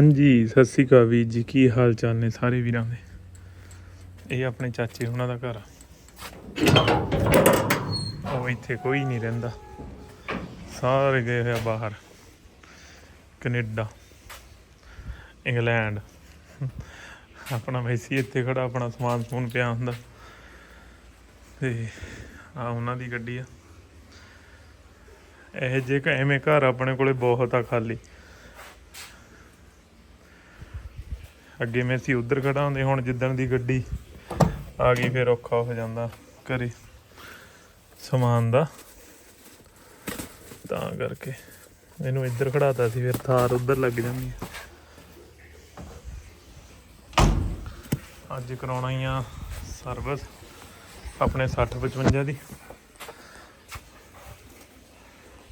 ਹਾਂਜੀ, ਸਤਿ ਸ੍ਰੀ ਅਕਾਲ ਵੀਰ ਜੀ, ਕੀ ਹਾਲ ਚਾਲ ਨੇ ਸਾਰੇ ਵੀਰਾਂ ਦੇ? ਇਹ ਆਪਣੇ ਚਾਚੇ ਉਹਨਾਂ ਦਾ ਘਰ ਆ। ਉਹ ਇੱਥੇ ਕੋਈ ਨਹੀਂ ਰਹਿੰਦਾ। ਸਾਰੇ ਗਏ ਹੋਇਆ ਬਾਹਰ। Canada, England. ਆਪਣਾ ਮੈਸੀ ਇੱਥੇ ਖੜਾ, ਆਪਣਾ ਸਮਾਨ ਸਮੂਨ ਪਿਆ ਹੁੰਦਾ। ਤੇ ਆ ਉਹਨਾਂ ਦੀ ਗੱਡੀ ਆ। ਇਹ ਜੇ ਐਵੇਂ ਘਰ ਆਪਣੇ ਕੋਲੇ ਬਹੁਤ ਆ ਖਾਲੀ। ਅੱਗੇ ਮੈਂ ਸੀ ਉਧਰ ਖੜਾ ਹੁੰਦੇ, ਹੁਣ ਜਿੱਦਣ ਦੀ ਗੱਡੀ ਆ ਗਈ, ਫਿਰ ਔਖਾ ਹੋ ਜਾਂਦਾ ਘਰੇ ਸਮਾਨ ਦਾ। ਤਾਂ ਕਰਕੇ ਇਹਨੂੰ ਇੱਧਰ ਖੜਾਤਾ ਸੀ, ਫਿਰ ਥਾਰ ਉੱਧਰ ਲੱਗ ਜਾਂਦੀ ਅੱਜ ਕਰਾਉਣਾ ਹੀ ਆ ਸਰਵਿਸ, ਆਪਣੇ 60 55 ਦੀ।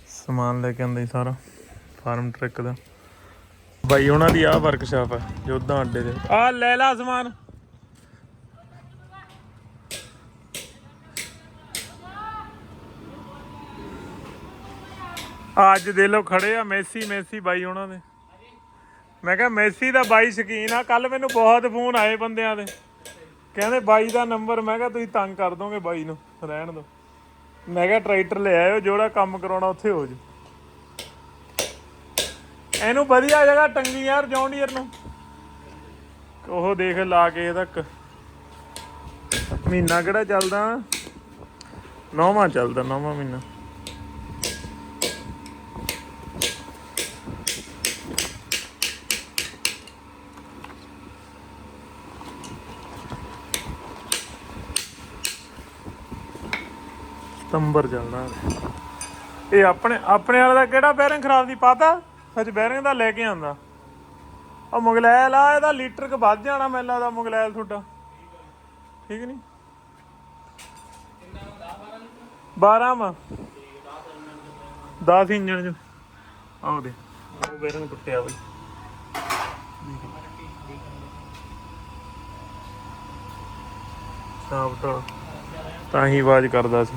ਸਮਾਨ ਲੈ ਕੇ ਆਂਦਾ ਸਾਰਾ, ਫਾਰਮ ਟਰੈਕ ਦਾ। ਬਾਈ, ਉਹਨਾਂ ਦੀ ਆਹ ਵਰਕਸ਼ਾਪ ਹੈ ਜੋਧਾਂ ਅੱਡੇ ਦੇ ਆ ਲੈ ਲਾ ਸਮਾਨ। ਅੱਜ ਦੇ ਲੋ ਖੜੇ ਆ ਮੈਸੀ ਮੈਸੀ ਬਾਈ ਉਹਨਾਂ ਦੇ। ਮੈਂ ਕਿਹਾ ਮੈਸੀ ਦਾ ਬਾਈ ਸ਼ਕੀਨ ਆ ਕੱਲ ਮੈਨੂੰ ਬਹੁਤ ਫੋਨ ਆਏ ਬੰਦਿਆਂ ਦੇ। ਕਹਿੰਦੇ ਬਾਈ ਦਾ ਨੰਬਰ, ਮੈਂ ਕਿਹਾ ਤੁਸੀਂ ਤੰਗ ਕਰ ਦੋਗੇ ਬਾਈ ਨੂੰ, ਰਹਿਣ ਦੋ। ਮੈਂ ਕਿਹਾ ਟਰੈਕਟਰ ਲੈ ਆਇਓ ਜਿਹੜਾ ਕੰਮ ਕਰਾਉਣਾ ਉੱਥੇ ਹੋ ਜੂ ਇਹਨੂੰ ਵਧੀਆ ਜਗ੍ਹਾ ਟੰਗੀ ਯਾਰ ਜੌਂਡੀਅਰ ਨੂੰ। ਉਹ ਦੇਖ ਲਾ ਕੇ ਇਹਦਾ ਮਹੀਨਾ ਕਿਹੜਾ ਚੱਲਦਾ? ਨੌਵਾਂ ਚੱਲਦਾ, ਨੌਵਾਂ ਮਹੀਨਾ। ਸਤੰਬਰ ਚੱਲਦਾ। ਇਹ ਆਪਣੇ ਆਪਣੇ ਵਾਲਾ ਦਾ ਕਿਹੜਾ ਬੈਰਿੰਗ ਖਰਾਬ ਦੀ ਪਾਤਾ? ਸੱਚ ਬੈਰਿੰਗ ਦਾ ਲੈ ਕੇ ਆਂਦਾ ਉਹ ਮੁਗਲੈਲ ਆ ਇਹਦਾ ਲੀਟਰ ਕ ਵੱਧ ਜਾਣਾ ਮੈਨੂੰ ਲੱਗਦਾ ਮੁਗਲੈਲ ਤੁਹਾਡਾ। ਠੀਕ ਨਹੀਂ 12 ਮਾ 10 ਇੰਜਣ ਚ। ਆਹ ਦੇ ਉਹ ਬੈਰਿੰਗ ਟੁੱਟਿਆ ਬਈ। ਸਾਫਟ ਤਾਂ ਹੀ ਆਵਾਜ਼ ਕਰਦਾ ਸੀ।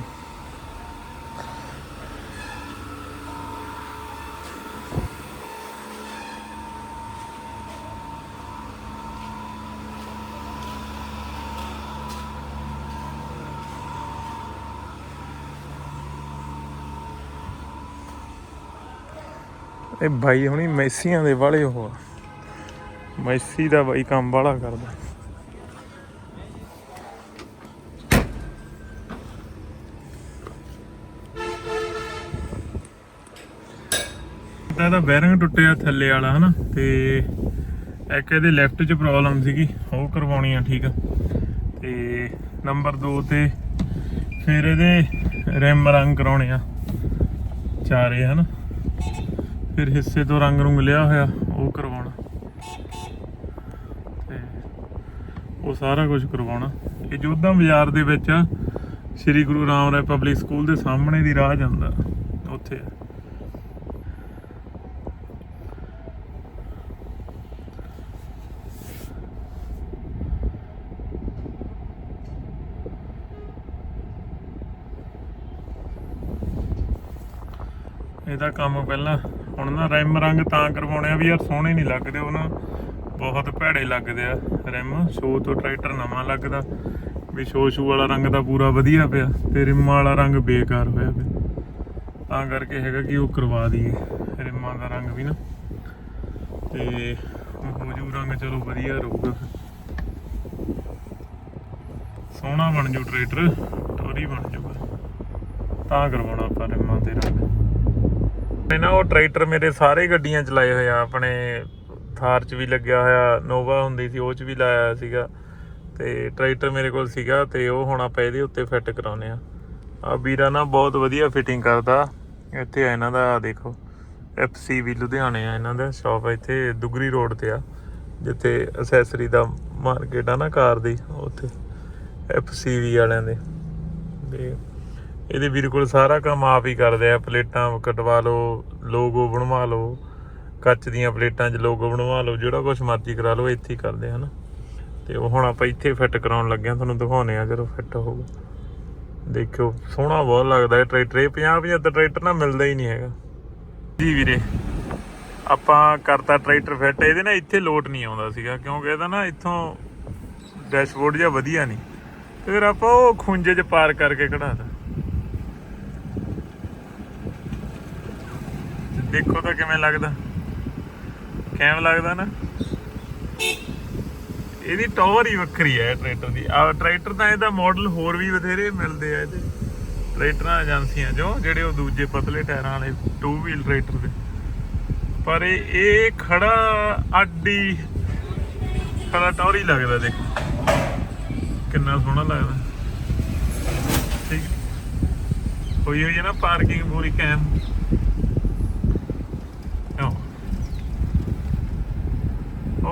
ਇਹ ਬਾਈ ਹੁਣੀ ਮੈਸੀਆਂ ਦੇ ਵਾਲੇ ਉਹ ਮੈਸੀ ਦਾ ਬਾਈ ਕੰਮ ਵਾਲਾ ਕਰਦਾ। ਤਾਂ ਇਹਦਾ ਬੈਰਿੰਗ ਟੁੱਟਿਆ ਥੱਲੇ ਵਾਲਾ, ਹਨਾ? ਤੇ ਇੱਕ ਇਹਦੇ ਲੈਫਟ 'ਚ ਪ੍ਰੋਬਲਮ ਸੀਗੀ, ਉਹ ਕਰਵਾਉਣੀ ਆ, ਠੀਕ ਆ। ਤੇ ਨੰਬਰ 2 ਤੇ ਫਿਰ ਇਹਦੇ ਰਿਮ ਰੰਗ ਕਰਾਉਣੇ ਆ। ਚਾਰੇ, ਹਨ? ਫਿਰ ਹਿੱਸੇ ਤੋਂ ਰੰਗ ਨੂੰ ਮਿਲਿਆ ਹੋਇਆ, ਉਹ ਕਰਵਾਉਣਾ। ਤੇ ਉਹ ਸਾਰਾ ਕੁਝ ਕਰਵਾਉਣਾ। ਇਹ ਜੋਧਾ ਬਾਜ਼ਾਰ ਦੇ ਵਿੱਚ ਸ੍ਰੀ ਗੁਰੂ ਰਾਮ ਰਾਏ ਪਬਲਿਕ ਸਕੂਲ ਦੇ ਸਾਹਮਣੇ ਦੀ ਰਾਹ ਜਾਂਦਾ, ਉੱਥੇ। ਇਹਦਾ ਕੰਮ ਪਹਿਲਾਂ ਹੁਣ ਨਾ ਰਿਮ ਰੰਗ ਤਾਂ ਕਰਵਾਉਣੇ ਆ ਵੀ ਯਾਰ ਸੋਹਣੇ ਨਹੀਂ ਲੱਗਦੇ ਉਹ ਨਾ। ਬਹੁਤ ਭੈੜੇ ਲੱਗਦੇ ਆ ਰਿਮ। ਸ਼ੋ ਤੋਂ ਟਰੈਕਟਰ ਨਵਾਂ ਲੱਗਦਾ। ਵੀ ਸ਼ੋ ਸ਼ੂ ਵਾਲਾ ਰੰਗ ਤਾਂ ਪੂਰਾ ਵਧੀਆ ਪਿਆ। ਤੇ ਰਿਮਾਂ ਵਾਲਾ ਰੰਗ ਬੇਕਾਰ ਹੋਇਆ ਪਿਆ। ਤਾਂ ਕਰਕੇ ਹੈਗਾ ਕਿ ਉਹ ਕਰਵਾ ਦਈਏ। ਰਿਮਾਂ ਦਾ ਰੰਗ ਵੀ ਨਾ। ਤੇ ਹੋ ਜੂ ਰੰਗ ਚਲੋ ਵਧੀਆ ਰਹੂਗਾ ਸੋਹਣਾ ਬਣ ਜੂ ਟਰੈਕਟਰ। ਟੋਰੀ ਬਣ ਜੂਗਾ। ਤਾਂ ਕਰਵਾਉਣਾ ਆਪਾਂ ਰਿਮਾਂ ਤੇ ਰੰਗ। ਨੇ ਨਾ ਉਹ ਟਰੈਕਟਰ ਮੇਰੇ ਸਾਰੇ ਗੱਡੀਆਂ ਚਲਾਏ ਹੋਏ ਆ, ਆਪਣੇ ਥਾਰ 'ਚ ਵੀ ਲੱਗਿਆ ਹੋਇਆ, ਨੋਵਾ ਹੁੰਦੀ ਸੀ, ਉਹ 'ਚ ਵੀ ਲਾਇਆ ਸੀਗਾ। ਤੇ ਟਰੈਕਟਰ ਮੇਰੇ ਕੋਲ ਸੀਗਾ ਤੇ ਉਹ ਹੁਣ ਆਪਾਂ ਇਹਦੇ ਉੱਤੇ ਫਿੱਟ ਕਰਾਉਨੇ ਆ। ਆ ਵੀਰਾ ਨਾ ਬਹੁਤ ਵਧੀਆ ਫਿਟਿੰਗ ਕਰਦਾ, ਇੱਥੇ ਆ ਇਹਨਾਂ ਦਾ, ਆਹ ਦੇਖੋ। ਐਫਸੀ ਵੀ ਲੁਧਿਆਣੇ ਆ ਇਹਨਾਂ ਦਾ ਸ਼ਾਪ ਇੱਥੇ ਦੁਗਰੀ ਰੋਡ ਤੇ ਆ, ਜਿੱਥੇ ਅਸੈਸਰੀ ਦਾ ਮਾਰਕੀਟ ਆ ਨਾ ਕਾਰ ਦੀ, ਉੱਥੇ ਐਫਸੀਵੀ ਵਾਲਿਆਂ ਦੇ। ਤੇ ਇਹਦੇ ਵੀਰ ਕੋਲ ਸਾਰਾ ਕੰਮ ਆਪ ਹੀ ਕਰਦੇ ਆ। ਪਲੇਟਾਂ ਕਟਵਾ ਲਓ, ਲੋਗੋ ਬਣਵਾ ਲਓ, ਕੱਚ ਦੀਆਂ ਪਲੇਟਾਂ 'ਚ ਲੋਗੋ ਬਣਵਾ ਲਓ, ਜਿਹੜਾ ਕੁਝ ਮਰਜ਼ੀ ਕਰਾ ਲਓ, ਇੱਥੇ ਹੀ ਕਰਦੇ ਹਨ ਤੇ ਉਹ ਹੁਣ ਆਪਾਂ ਇੱਥੇ ਫਿੱਟ ਕਰਾਉਣ ਲੱਗੇ ਆ, ਤੁਹਾਨੂੰ ਦਿਖਾਉਨੇ ਆ ਜਦੋਂ ਫਿੱਟ ਹੋਊਗਾ। ਦੇਖਿਓ, ਸੋਹਣਾ ਬਹੁਤ ਲੱਗਦਾ ਇਹ ਟਰੈਕਟਰ, ਇਹ 50 75 ਟਰੈਕਟਰ ਨਾ ਮਿਲਦਾ ਹੀ ਨਹੀਂ ਹੈਗਾ। ਜੀ ਵੀਰੇ, ਆਪਾਂ ਕਰਤਾ ਟਰੈਕਟਰ ਫਿੱਟ ਇਹਦੇ ਨਾਲ ਇੱਥੇ ਲੋਡ ਨਹੀਂ ਆਉਂਦਾ ਸੀਗਾ, ਕਿਉਂਕਿ ਇਹਦਾ ਨਾ ਇੱਥੋਂ ਡੈਸ਼ਬੋਰਡ ਜਿਹਾ ਵਧੀਆ ਨਹੀਂ। ਤੇ ਫਿਰ ਆਪਾਂ ਉਹ ਖੁੰਝੇ 'ਚ ਪਾਰ ਕਰਕੇ ਕਢਾਤਾ ਦੇਖੋ ਤਾਂ ਕਿਵੇਂ ਲੱਗਦਾ। ਕਿਵੇਂ ਲੱਗਦਾ ਨਾ। ਇਹਦੀ ਟਾਵਰ ਹੀ ਵੱਖਰੀ ਹੈ ਟਰੈਕਟਰ ਦੀ। ਆ ਟਰੈਕਟਰ ਤਾਂ ਇਹਦਾ ਮਾਡਲ ਹੋਰ ਵੀ ਬਥੇਰੇ ਮਿਲਦੇ ਆ ਇਹਦੇ। ਟਰੈਕਟਰਾਂ ਏਜੰਸੀਆਂ ਜੋ, ਜਿਹੜੇ ਉਹ ਦੂਜੇ ਪਤਲੇ ਟਾਇਰਾਂ ਵਾਲੇ 2 ਵੀਲ ਟਰੈਕਟਰ ਦੇ। ਪਰ ਇਹ ਖੜਾ ਅੱਡੀ, ਖੜਾ ਟੌਰ ਹੀ ਲੱਗਦਾ ਦੇਖੋ। ਕਿੰਨਾ ਸੋਹਣਾ ਲੱਗਦਾ। ਠੀਕ ਹੋਈ ਹੋਈ ਹੈ ਨਾ ਪਾਰਕਿੰਗ ਪੂਰੀ ਕੈਮ।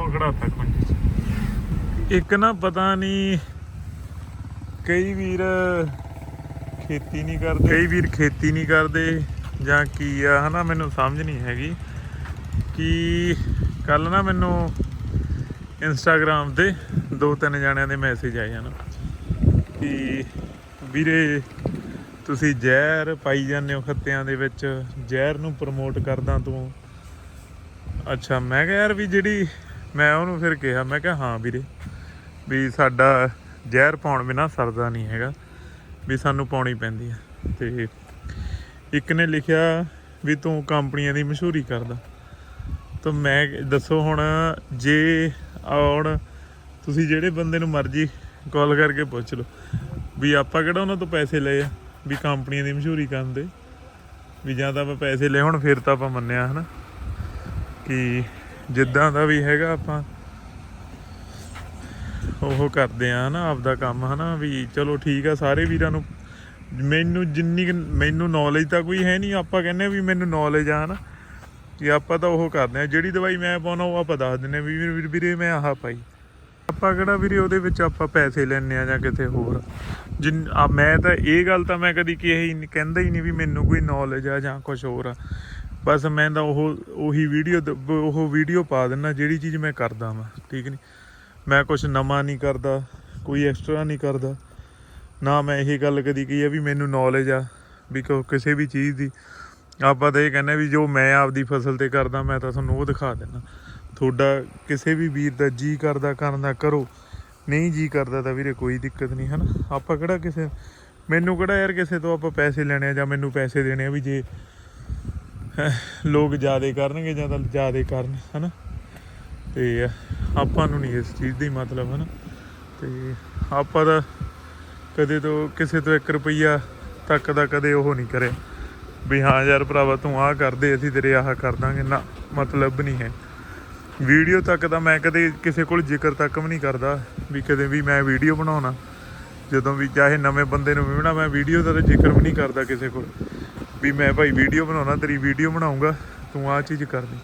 ਉਹ ਖੜਾ ਤਾ ਕੁੰਜੀ ਇੱਕ ਨਾ ਪਤਾ ਨਹੀਂ ਕਈ ਵੀਰ ਖੇਤੀ ਨਹੀਂ ਕਰਦੇ। ਕਈ ਵੀਰ ਖੇਤੀ ਨਹੀਂ ਕਰਦੇ ਜਾਂ ਕੀ ਆ ਹਨਾ ਮੈਨੂੰ ਸਮਝ ਨਹੀਂ ਹੈਗੀ। ਕਿ ਕੱਲ ਨਾ ਮੈਨੂੰ ਇੰਸਟਾਗ੍ਰam ਤੇ ਦੋ ਤਿੰਨ ਜਣਿਆਂ ਦੇ ਮੈਸੇਜ ਆਏ ਹਨ ਕਿ ਵੀਰੇ ਤੁਸੀਂ ਜ਼ਹਿਰ ਪਾਈ ਜਾਂਦੇ ਹੋ ਖੱਤਿਆਂ ਦੇ ਵਿੱਚ ਜ਼ਹਿਰ ਨੂੰ ਪ੍ਰਮੋਟ ਕਰਦਾ ਤੂੰ। ਅੱਛਾ ਮੈਂ ਕਿਹਾ ਯਾਰ ਵੀ ਜਿਹੜੀ ਮੈਂ ਉਹਨੂੰ ਫਿਰ ਕਿਹਾ, ਮੈਂ ਕਿਹਾ, ਹਾਂ ਵੀਰੇ, ਵੀ ਸਾਡਾ ਜ਼ਹਿਰ ਪਾਉਣ ਬਿਨਾ ਸਰਦਾ ਨਹੀਂ ਹੈਗਾ, ਵੀ ਸਾਨੂੰ ਪਾਉਣੀ ਪੈਂਦੀ ਆ। ਤੇ ਇੱਕ ਨੇ ਲਿਖਿਆ ਵੀ ਤੂੰ ਕੰਪਨੀਆਂ ਦੀ ਮਸ਼ਹੂਰੀ ਕਰਦਾ। ਤਾਂ ਮੈਂ ਦੱਸੋ ਹੁਣ, ਜੇ ਹੁਣ ਤੁਸੀਂ ਜਿਹੜੇ ਬੰਦੇ ਨੂੰ ਮਰਜ਼ੀ ਕਾਲ ਕਰਕੇ ਪੁੱਛ ਲਓ, ਵੀ ਆਪਾਂ ਕਿਹੜਾ ਉਹਨਾਂ ਤੋਂ ਪੈਸੇ ਲਏ ਆ, ਵੀ ਕੰਪਨੀਆਂ ਦੀ ਮਸ਼ਹੂਰੀ ਕਰਨ ਦੇ? ਵੀ ਜਾਂ ਤਾਂ ਆਪਾਂ ਪੈਸੇ ਲਏ, ਹੁਣ ਫਿਰ ਤਾਂ ਆਪਾਂ ਮੰਨਿਆ, ਹਨਾ? ਕਿ ਜਿੱਦਾਂ ਦਾ ਵੀ ਹੈਗਾ ਆਪਾਂ। ਉਹ ਕਰਦੇ ਆ ਨਾ ਆਪਦਾ ਕੰਮ ਹਨਾ ਵੀ ਚਲੋ ਠੀਕ ਆ, ਸਾਰੇ ਵੀਰਾਂ ਨੂੰ ਮੈਨੂੰ ਜਿੰਨੀ ਕੁ ਮੈਨੂੰ ਨੌਲੇਜ ਤਾਂ ਕੋਈ ਹੈ ਨਹੀਂ, ਆਪਾਂ ਕਹਿੰਦੇ ਵੀ ਮੈਨੂੰ ਨੌਲੇਜ ਆ ਹਨਾ। ਕਿ ਆਪਾਂ ਤਾਂ ਉਹ ਕਰਦੇ ਆ, ਜਿਹੜੀ ਦਵਾਈ ਮੈਂ ਪਾਉਣਾ ਉਹ ਆਪਾਂ ਦੱਸ ਦਿੰਨੇ ਵੀ ਵੀਰੇ- ਮੈਂ ਆਹ ਪਾਈ। ਆਪਾਂ ਕਿਹੜਾ ਵੀਰੇ ਉਹਦੇ ਵਿੱਚ ਆਪਾਂ ਪੈਸੇ ਲੈਣੇ ਆ ਜਾਂ ਕਿਤੇ ਹੋਰ। ਜਿੰਨ ਮੈਂ ਤਾਂ ਇਹ ਗੱਲ ਤਾਂ ਮੈਂ ਕਦੀ ਕਿਹਾ ਹੀ ਨਹੀਂ ਕਹਿੰਦਾ ਹੀ ਨਹੀਂ ਵੀ ਮੈਨੂੰ ਕੋਈ ਨੌਲੇਜ ਆ ਜਾਂ ਕੁਝ ਹੋਰ ਆ। ਬਸ ਮੈਂ ਤਾਂ ਉਹ, ਉਹੀ ਵੀਡੀਓ ਉਹ ਵੀਡੀਓ ਪਾ ਦਿੰਨਾ, ਜਿਹੜੀ ਚੀਜ਼ ਮੈਂ ਕਰਦਾ ਵਾਂ, ਠੀਕ ਨਹੀਂ ਮੈਂ ਕੁਝ ਨਵਾਂ ਨਹੀਂ ਕਰਦਾ, ਕੋਈ ਐਕਸਟਰਾ ਨਹੀਂ ਕਰਦਾ। ਨਾ ਮੈਂ ਇਹ ਗੱਲ ਕਦੀ ਕਹੀ ਆ ਵੀ ਮੈਨੂੰ ਨੌਲੇਜ ਆ, ਵੀ ਕੋ- ਕਿਸੇ ਵੀ ਚੀਜ਼ ਦੀ। ਆਪਾਂ ਤਾਂ ਇਹ ਕਹਿੰਦੇ ਵੀ ਜੋ ਮੈਂ ਆਪਦੀ ਫਸਲ ਤੇ ਕਰਦਾ, ਮੈਂ ਤਾਂ ਤੁਹਾਨੂੰ ਉਹ ਦਿਖਾ ਦਿੰਦਾ ਤੁਹਾਡਾ ਕਿਸੇ ਵੀ ਵੀਰ ਦਾ ਜੀ ਕਰਦਾ, ਕਰਨ ਦਾ ਕਰੋ। ਨਹੀਂ ਜੀ ਕਰਦਾ ਤਾਂ ਵੀਰੇ ਕੋਈ ਦਿੱਕਤ ਨਹੀਂ ਹਨਾ? ਆਪਾਂ ਕਿਹੜਾ ਕਿਸੇ, ਮੈਨੂੰ ਕਿਹੜਾ ਯਾਰ ਕਿਸੇ ਤੋਂ ਆਪਾਂ ਪੈਸੇ ਲੈਣੇ ਆ ਜਾਂ ਮੈਨੂੰ ਪੈਸੇ ਦੇਣੇ ਆ ਵੀ ਜੇ ਲੋਕ ਜ਼ਿਆਦੇ ਕਰਨਗੇ ਜਾਂ ਤਾਂ ਜ਼ਿਆਦੇ ਕਰਨ, ਹਨਾ? ਤੇ ਆਪਾਂ ਨੂੰ ਨਹੀਂ ਇਸ ਚੀਜ਼ ਦੀ ਮਤਲਬ, ਹਨਾ? ਤੇ ਆਪਾਂ ਦਾ ਕਦੇ ਤੋਂ ਕਿਸੇ ਤੋਂ 1 ਰੁਪਈਆ ਤੱਕ ਦਾ ਕਦੇ ਉਹ ਨਹੀਂ ਕਰਿਆ। ਵੀ ਹਾਂ ਯਾਰ ਭਰਾਵਾ, ਤੂੰ ਆਹ ਕਰਦੇ, ਅਸੀਂ ਤੇਰੇ ਆਹ ਕਰ ਦਾਂਗੇ। ਨਾ, ਮਤਲਬ ਨਹੀਂ ਹੈ। ਵੀਡੀਓ ਤੱਕ ਤਾਂ ਮੈਂ ਕਦੇ ਕਿਸੇ ਕੋਲ ਜ਼ਿਕਰ ਤੱਕ ਵੀ ਨਹੀਂ ਕਰਦਾ ਵੀ ਕਦੇ ਵੀ ਮੈਂ ਵੀਡੀਓ ਬਣਾਉਣਾ। ਜਦੋਂ ਵੀ ਚਾਹੇ ਨਵੇਂ ਬੰਦੇ ਨੂੰ ਵੀ ਬਣਾ ਮੈਂ ਵੀਡੀਓ ਦਾ ਤਾਂ ਜ਼ਿਕਰ ਵੀ ਨਹੀਂ ਕਰਦਾ ਕਿਸੇ ਕੋਲ। ਵੀ ਮੈਂ ਭਾਈ ਵੀਡੀਓ ਬਣਾਉਣਾ, ਤੇਰੀ ਵੀਡੀਓ ਬਣਾਉਂਗਾ ਤੂੰ ਆਹ ਚੀਜ਼ ਕਰਦੀ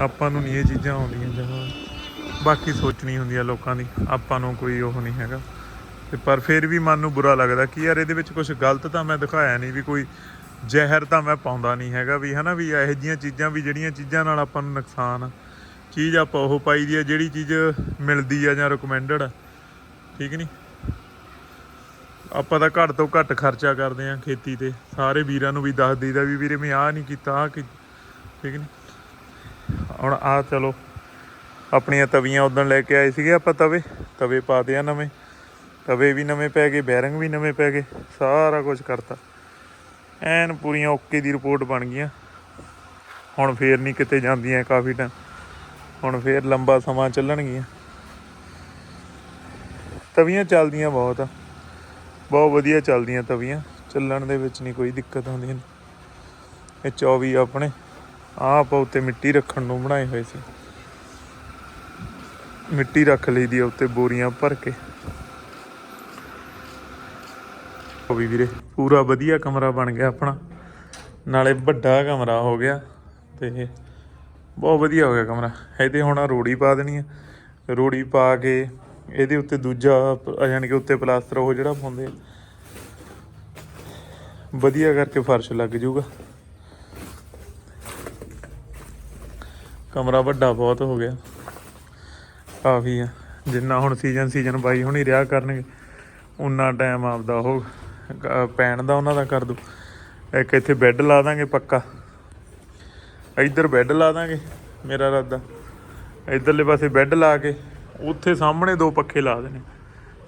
ਆਪਾਂ ਨੂੰ ਨਹੀਂ ਇਹ ਚੀਜ਼ਾਂ ਆਉਂਦੀਆਂ ਜਹਾਂ ਬਾਕੀ ਸੋਚਣੀ ਹੁੰਦੀ ਆ ਲੋਕਾਂ ਦੀ, ਆਪਾਂ ਨੂੰ ਕੋਈ ਉਹ ਨਹੀਂ ਹੈਗਾ। ਤੇ ਪਰ ਫਿਰ ਵੀ ਮਨ ਨੂੰ ਬੁਰਾ ਲੱਗਦਾ ਕਿ ਯਾਰ ਇਹਦੇ ਵਿੱਚ ਕੁਝ ਗਲਤ ਤਾਂ ਮੈਂ ਦਿਖਾਇਆ ਨਹੀਂ, ਵੀ ਕੋਈ ਜ਼ਹਿਰ ਤਾਂ ਮੈਂ ਪਾਉਂਦਾ ਨਹੀਂ ਹੈਗਾ, ਵੀ ਹਨਾ, ਵੀ ਇਹੋ ਜਿਹੀਆਂ ਚੀਜ਼ਾਂ, ਵੀ ਜਿਹੜੀਆਂ ਚੀਜ਼ਾਂ ਨਾਲ ਆਪਾਂ ਨੂੰ ਨੁਕਸਾਨ ਆ। ਚੀਜ਼ ਆਪਾਂ ਉਹ ਪਾਈ ਦੀ ਆ ਜਿਹੜੀ ਚੀਜ਼ ਮਿਲਦੀ ਆ ਜਾਂ ਰეკਮੈਂਡਡ ਆ। ਠੀਕ ਨਹੀਂ ਆਪਾਂ ਤਾਂ ਘੱਟ ਤੋਂ ਘੱਟ ਖਰਚਾ ਕਰਦੇ ਆ ਖੇਤੀ ਤੇ। ਸਾਰੇ ਵੀਰਾਂ ਨੂੰ ਵੀ ਦੱਸ ਦਈਦਾ ਵੀ ਵੀਰੇ ਮੈਂ ਆਹ ਨਹੀਂ ਕੀਤਾ, ਆਹ ਕੀ ਠੀਕ ਨਹੀਂ ਹੁਣ ਆ ਚਲੋ, ਆਪਣੀਆਂ ਤਵੀਆਂ ਉਦੋਂ ਲੈ ਕੇ ਆਏ ਸੀਗੇ ਆਪਾਂ ਤਵੇ। ਤਵੇ ਪਾ ਦਿਆ ਨਵੇਂ। ਤਵੇ ਵੀ ਨਵੇਂ ਪੈ ਗਏ, ਬੈਰਿੰਗ ਵੀ ਨਵੇਂ ਪੈ ਗਏ, ਸਾਰਾ ਕੁਝ ਕਰਤਾ। ਐਨ ਪੂਰੀਆਂ ਓਕੇ ਦੀ ਰਿਪੋਰਟ ਬਣ ਗਈਆਂ। ਹੁਣ ਫੇਰ ਨਹੀਂ ਕਿਤੇ ਜਾਂਦੀਆਂ ਕਾਫੀ ਟਾਈਮ ਹੁਣ ਫੇਰ ਲੰਬਾ ਸਮਾਂ ਚੱਲਣਗੀਆਂ। ਤਵੀਆਂ ਚੱਲਦੀਆਂ ਬਹੁਤ ਆ। ਬਹੁਤ ਵਧੀਆ ਚੱਲਦੀਆਂ ਤਵੀਆਂ, ਚੱਲਣ ਦੇ ਵਿੱਚ ਨਹੀਂ ਕੋਈ ਦਿੱਕਤ ਆਉਂਦੀ ਇਹ 24 ਆਪਣੇ ਆਪ ਉੱਤੇ ਮਿੱਟੀ ਰੱਖਣ ਨੂੰ ਬਣਾਏ ਹੋਏ ਸੀ। ਮਿੱਟੀ ਰੱਖ ਲਈ ਦੀ ਉੱਤੇ ਬੋਰੀਆਂ ਭਰ ਕੇ। ਉਹ ਵੀ ਵੀਰੇ, ਪੂਰਾ ਵਧੀਆ ਕਮਰਾ ਬਣ ਗਿਆ ਆਪਣਾ। ਨਾਲੇ ਵੱਡਾ ਕਮਰਾ ਹੋ ਗਿਆ ਤੇ ਬਹੁਤ ਵਧੀਆ ਹੋ ਗਿਆ ਕਮਰਾ। ਇਹਦੇ ਹੁਣ ਰੋੜੀ ਪਾ ਦੇਣੀ ਆ। ਰੋੜੀ ਪਾ ਕੇ ਇਹਦੇ ਉੱਤੇ ਦੂਜਾ ਪ- ਯਾਨੀ ਕਿ ਉੱਤੇ ਪਲਾਸਟਰ ਉਹ ਜਿਹੜਾ ਪਾਉਂਦੇ ਆ। ਵਧੀਆ ਕਰਕੇ ਫਰਸ਼ ਲੱਗ ਜਾਊਗਾ ਕਮਰਾ ਵੱਡਾ ਬਹੁਤ ਹੋ ਗਿਆ। ਕਾਫੀ ਆ। ਜਿੰਨਾ ਹੁਣ ਸੀਜ਼ਨ ਸੀਜ਼ਨ ਬਾਈ ਹੁਣੀ ਰਿਹਾ ਕਰਨਗੇ, ਉਨਾ ਟਾਈਮ ਆਪਦਾ ਉਹ ਪੈਣ ਦਾ ਉਹਨਾਂ ਦਾ ਕਰ ਦੂ। ਇੱਕ ਇੱਥੇ ਬੈੱਡ ਲਾ ਦਾਂਗੇ ਪੱਕਾ। ਇੱਧਰ ਬੈੱਡ ਲਾ ਦਾਂਗੇ, ਮੇਰਾ ਇਰਾਦਾ। ਇੱਧਰਲੇ ਪਾਸੇ ਬੈੱਡ ਲਾ ਕੇ ਉੱਥੇ ਸਾਹਮਣੇ ਦੋ ਪੱਖੇ ਲਾ ਦੇਣੇ।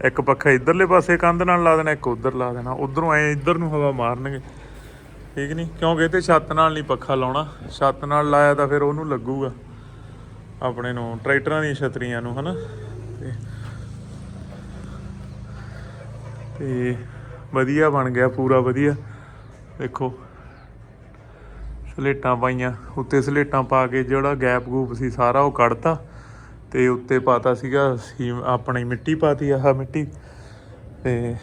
ਇੱਕ ਪੱਖਾ ਇੱਧਰਲੇ ਪਾਸੇ ਕੰਧ ਨਾਲ ਲਾ ਦੇਣਾ, ਇੱਕ ਉੱਧਰ ਲਾ ਦੇਣਾ। ਉਧਰੋਂ ਐ ਇੱਧਰ ਨੂੰ ਹਵਾ ਮਾਰਨਗੇ। ਠੀਕ ਨਹੀਂ ਕਿਉਂਕਿ ਇਹ ਤੇ ਛੱਤ ਨਾਲ ਨਹੀਂ ਪੱਖਾ ਲਾਉਣਾ। ਛੱਤ ਨਾਲ ਲਾਇਆ ਤਾਂ ਫਿਰ ਉਹਨੂੰ ਲੱਗੂਗਾ। ਆਪਣੇ ਨੂੰ, ਟਰੈਕਟਰਾਂ ਦੀਆਂ ਛਤਰੀਆਂ ਨੂੰ, ਹਨਾ? ਤੇ ਵਧੀਆ ਬਣ ਗਿਆ ਪੂਰਾ, ਵਧੀਆ। ਦੇਖੋ, ਸਲੇਟਾਂ ਪਾਈਆਂ। ਉੱਤੇ ਸਲੇਟਾਂ ਪਾ ਕੇ ਜਿਹੜਾ ਗੈਪ ਗੂਪ ਸੀ ਸਾਰਾ ਉਹ ਕੱਢਤਾ। ਤੇ ਉੱਤੇ ਪਾਤਾ ਸੀਗਾ ਸੀ ਆਪਣੀ ਮਿੱਟੀ ਪਾਤੀ ਆਹ ਮਿੱਟੀ। ਤੇ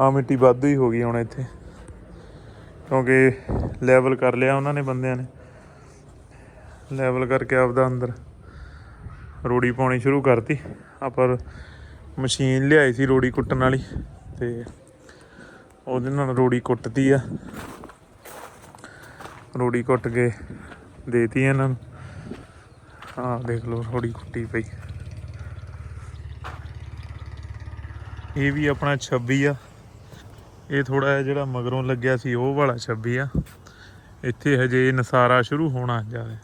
ਆ ਮਿੱਟੀ ਵਾਧੂ ਹੀ ਹੋ ਗਈ ਹੁਣ ਇੱਥੇ। ਕਿਉਂਕਿ ਲੈਵਲ ਕਰ ਲਿਆ ਉਹਨਾਂ ਨੇ ਬੰਦਿਆਂ ਨੇ। ਲੈਵਲ ਕਰਕੇ ਆਪਦਾ ਅੰਦਰ ਰੋੜੀ ਪਾਉਣੀ ਸ਼ੁਰੂ ਕਰਤੀ। ਆਪਾਂ ਮਸ਼ੀਨ ਲਿਆਈ ਸੀ ਰੋੜੀ ਕੁੱਟਣ ਵਾਲੀ ਤੇ ਉਹਦੇ ਨਾਲ ਰੋੜੀ ਕੁੱਟਦੀ ਆ। ਰੋੜੀ ਕੁੱਟ ਕੇ ਦੇਤੀ ਇਹਨਾਂ ਨੂੰ। ਆਹ ਦੇਖ ਲਓ ਰੋੜੀ ਖੁੱਟੀ ਪਈ। ਇਹ ਵੀ ਆਪਣਾ 26 ਆ। ਇਹ ਥੋੜਾ ਜਿਹਾ ਜਿਹੜਾ ਮਗਰੋਂ ਲੱਗਿਆ ਸੀ ਉਹ ਵਾਲਾ 26 ਆ। ਇੱਥੇ ਹਜੇ ਨਸਾਰਾ ਸ਼ੁਰੂ ਹੋਣਾ ਜਾਵੇ